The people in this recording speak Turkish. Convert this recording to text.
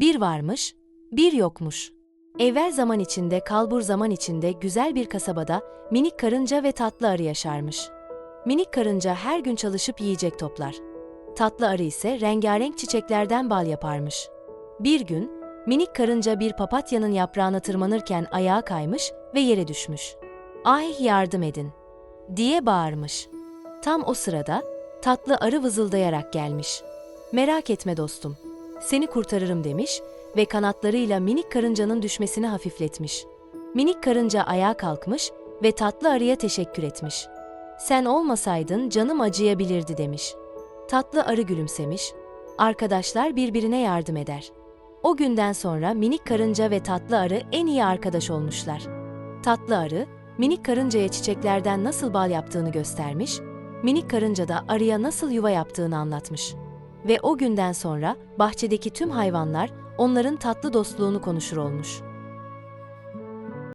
Bir varmış, bir yokmuş. Evvel zaman içinde, kalbur zaman içinde güzel bir kasabada minik karınca ve tatlı arı yaşarmış. Minik karınca her gün çalışıp yiyecek toplar. Tatlı arı ise rengarenk çiçeklerden bal yaparmış. Bir gün minik karınca bir papatyanın yaprağına tırmanırken ayağa kaymış ve yere düşmüş. "Ay yardım edin." diye bağırmış. Tam o sırada tatlı arı vızıldayarak gelmiş. "Merak etme dostum. Seni kurtarırım." demiş ve kanatlarıyla minik karıncanın düşmesini hafifletmiş. Minik karınca ayağa kalkmış ve tatlı arıya teşekkür etmiş. "Sen olmasaydın canım acıyabilirdi." demiş. Tatlı arı gülümsemiş. Arkadaşlar birbirine yardım eder. O günden sonra minik karınca ve tatlı arı en iyi arkadaş olmuşlar. Tatlı arı, minik karıncaya çiçeklerden nasıl bal yaptığını göstermiş, minik karınca da arıya nasıl yuva yaptığını anlatmış. Ve o günden sonra bahçedeki tüm hayvanlar onların tatlı dostluğunu konuşur olmuş.